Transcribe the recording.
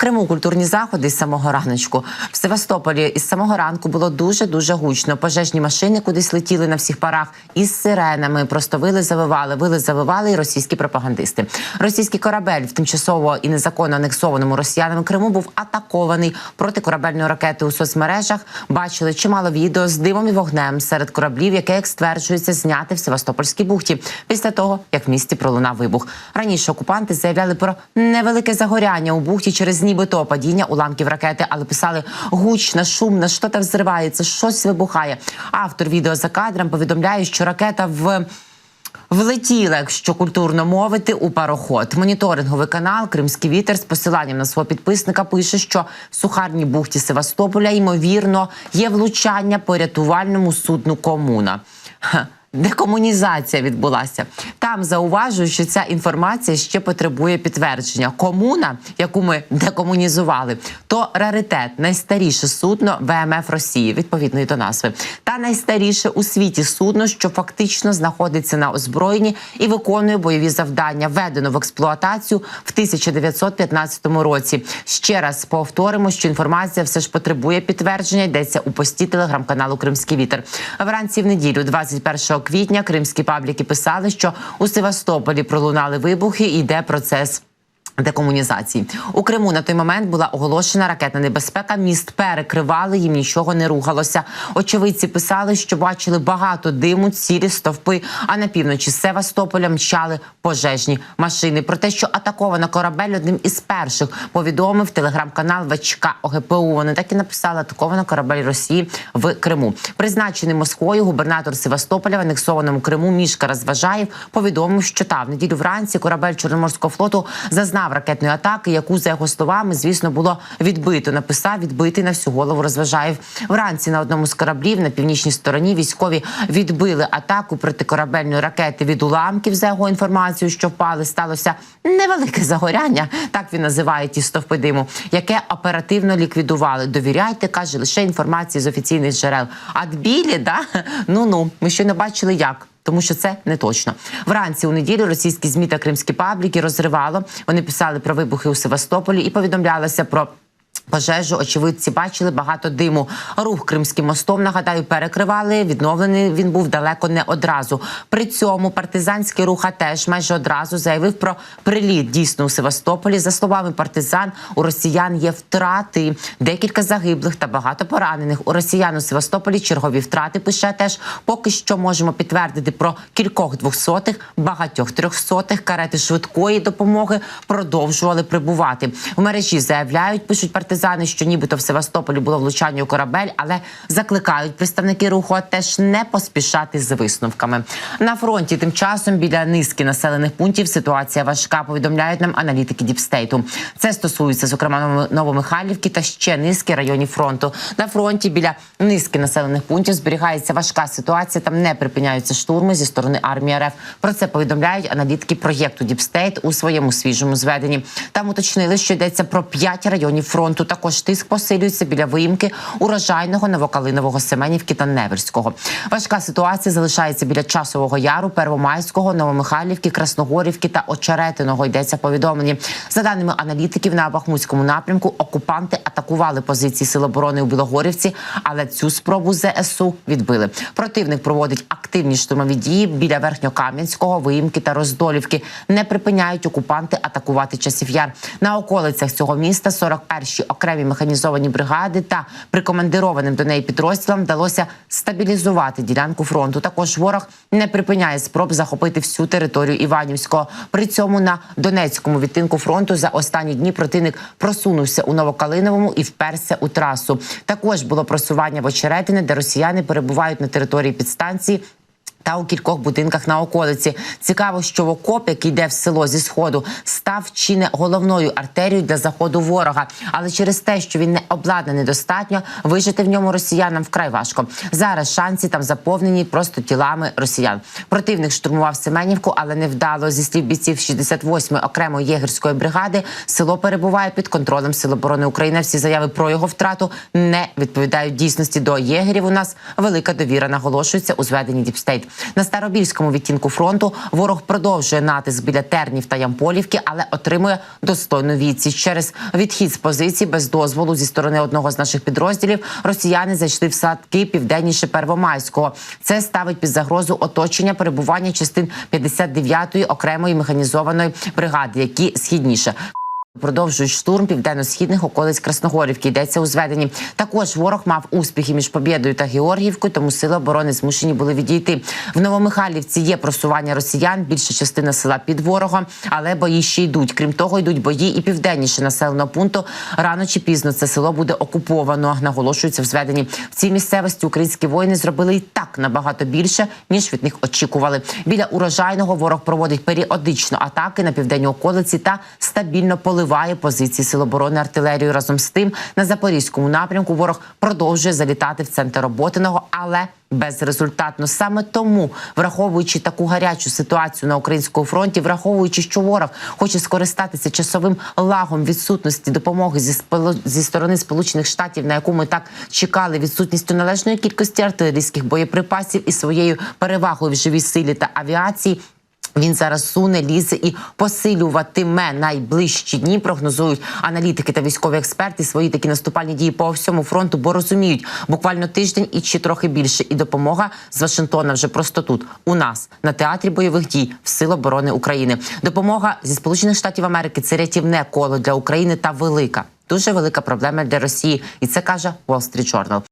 Криму культурні заходи з самого раночку. В Севастополі із самого ранку було дуже дуже гучно. Пожежні машини кудись летіли на всіх парах із сиренами. Просто вили, завивали, вили, завивали і російські пропагандисти. Російський корабель в тимчасово і незаконно анексованому росіянами Криму був атакований протикорабельної ракети у соцмережах. Бачили чимало відео з димом і вогнем серед кораблів, яке як стверджується зняти в Севастопольській бухті після того, як в місті пролунав вибух. Раніше окупанти заявляли про невелике загоряння у бухті через нібито падіння уламків ракети, але писали гучно, шумно, що там взривається, щось вибухає. Автор відео за кадром повідомляє, що ракета в. Влетіла, якщо культурно мовити, у пароход. Моніторинговий канал Кримський вітер з посиланням на свого підписника пише, що в сухарній бухті Севастополя ймовірно є влучання по рятувальному судну комуна. Декомунізація відбулася. Там зауважую, що ця інформація ще потребує підтвердження. Комуна, яку ми декомунізували, то раритет, найстаріше судно ВМФ Росії, відповідно і до назви, та найстаріше у світі судно, що фактично знаходиться на озброєнні і виконує бойові завдання, введено в експлуатацію в 1915 році. Ще раз повторимо, що інформація все ж потребує підтвердження. Йдеться у пості телеграм-каналу Кримський вітер. Вранці в неділю, 21 квітня, кримські пабліки писали, що у Севастополі пролунали вибухи. і Йде процес. Декомунізації у Криму на той момент була оголошена ракетна небезпека. Міст перекривали, їм нічого не рухалося. Очевидці писали, що бачили багато диму, цілі стовпи. А на півночі Севастополя мчали пожежні машини. Про те, що атаковано корабель одним із перших повідомив телеграм-канал ВЧК ОГПУ. Вони так і написали атаковано корабель Росії в Криму. Призначений Москвою губернатор Севастополя в анексованому Криму Мішка Розважаєв повідомив, що та в неділю вранці корабель Чорноморського флоту зазнав ракетної атаки, яку за його словами, звісно, було відбито. Написав відбитий на всю голову. Розважаєв вранці на одному з кораблів на північній стороні. Військові відбили атаку протикорабельної ракети від уламків. За його інформацією, що впали, сталося невелике загоряння. Так він називає ті стовпи диму, яке оперативно ліквідували. Довіряйте, каже лише інформації з офіційних джерел. А дбілі, да ну ну ми ще не бачили як. Тому що це не точно вранці у неділю російські змі та кримські пабліки розривало. Вони писали про вибухи у Севастополі і повідомлялося про. Пожежу очевидці бачили багато диму. Рух Кримським мостом нагадаю перекривали. Відновлений він був далеко не одразу. При цьому партизанський рух теж майже одразу заявив про приліт дійсно у Севастополі. За словами партизан, у росіян є втрати, декілька загиблих та багато поранених. У росіян у Севастополі чергові втрати пише теж. Поки що можемо підтвердити про кількох двохсотих, багатьох трьохсотих карети швидкої допомоги продовжували прибувати. В мережі заявляють, пишуть партизани, що нібито в Севастополі було влучання у корабель, але закликають представники руху теж не поспішати з висновками. На фронті тим часом біля низки населених пунктів ситуація важка. Повідомляють нам аналітики Діпстейту. Це стосується зокрема Новомихайлівки та ще низки районів фронту. На фронті біля низки населених пунктів зберігається важка ситуація. Там не припиняються штурми зі сторони армії РФ. Про це повідомляють аналітики проєкту Діпстейт у своєму свіжому зведенні. Там уточнили, що йдеться про п'ять районів фронту. Також тиск посилюється біля виїмки урожайного Новокалинового, Семенівки та Неверського. Важка ситуація залишається біля часового яру, Первомайського, Новомихайлівки, Красногорівки та Очеретиного. Йдеться повідомлені. За даними аналітиків, на Бахмутському напрямку окупанти атакували позиції Сил оборони у Білогорівці, але цю спробу ЗСУ відбили. Противник проводить активні штурмові дії біля Верхньокам'янського, Виїмки та Роздолівки. Не припиняють окупанти атакувати часів яр на околицях цього міста. 41-й окремі механізовані бригади та прикомандированим до неї підрозділам вдалося стабілізувати ділянку фронту. Також ворог не припиняє спроб захопити всю територію Іванівського. При цьому на Донецькому відтинку фронту за останні дні противник просунувся у Новокалиновому і вперся у трасу. Також було просування в Очеретине, де росіяни перебувають на території підстанції. Та у кількох будинках на околиці цікаво, що в окоп, який йде в село зі сходу, став чи не головною артерією для заходу ворога. Але через те, що він не обладнаний достатньо, вижити в ньому росіянам вкрай важко. Зараз шанси там заповнені просто тілами росіян. Противник штурмував Семенівку, але не вдало зі слів бійців 68-ї окремої єгерської бригади. Село перебуває під контролем Сил оборони України. Всі заяви про його втрату не відповідають дійсності до єгерів. У нас велика довіра наголошується у зведенні Діпстейт. На старобільському відтінку фронту ворог продовжує натиск біля тернів та ямполівки, але отримує достойну відсіч. Через відхід з позицій без дозволу зі сторони одного з наших підрозділів росіяни зайшли в садки південніше Первомайського. Це ставить під загрозу оточення перебування частин 59-ї окремої механізованої бригади, які східніше. Продовжують штурм південно-східних околиць Красногорівки. Йдеться у зведенні. Також ворог мав успіхи між Побєдою та Георгіївкою, тому сили оборони змушені були відійти. В Новомихайлівці є просування росіян. Більша частина села під ворогом, але бої ще йдуть. Крім того, йдуть бої і південніше населеного пункту. Рано чи пізно це село буде окуповано. Наголошується в зведенні. В цій місцевості українські воїни зробили і так набагато більше ніж від них очікували. Біля урожайного ворог проводить періодично атаки на південні околиці та стабільно поливає позиції сил оборони артилерією. Разом з тим на запорізькому напрямку ворог продовжує залітати в центр роботиного, але безрезультатно саме тому, враховуючи таку гарячу ситуацію на українському фронті, враховуючи, що ворог хоче скористатися часовим лагом відсутності допомоги зі зі сторони Сполучених Штатів, на яку ми так чекали, відсутністю належної кількості артилерійських боєприпасів і своєю перевагою в живій силі та авіації. Він зараз суне, лізе і посилюватиме найближчі дні. Прогнозують аналітики та військові експерти свої такі наступальні дії по всьому фронту, бо розуміють буквально тиждень і чи трохи більше. І допомога з Вашингтона вже просто тут у нас на театрі бойових дій в Сил оборони України. Допомога зі Сполучених Штатів Америки це рятівне коло для України та велика. Дуже велика проблема для Росії, і це каже Wall Street Journal.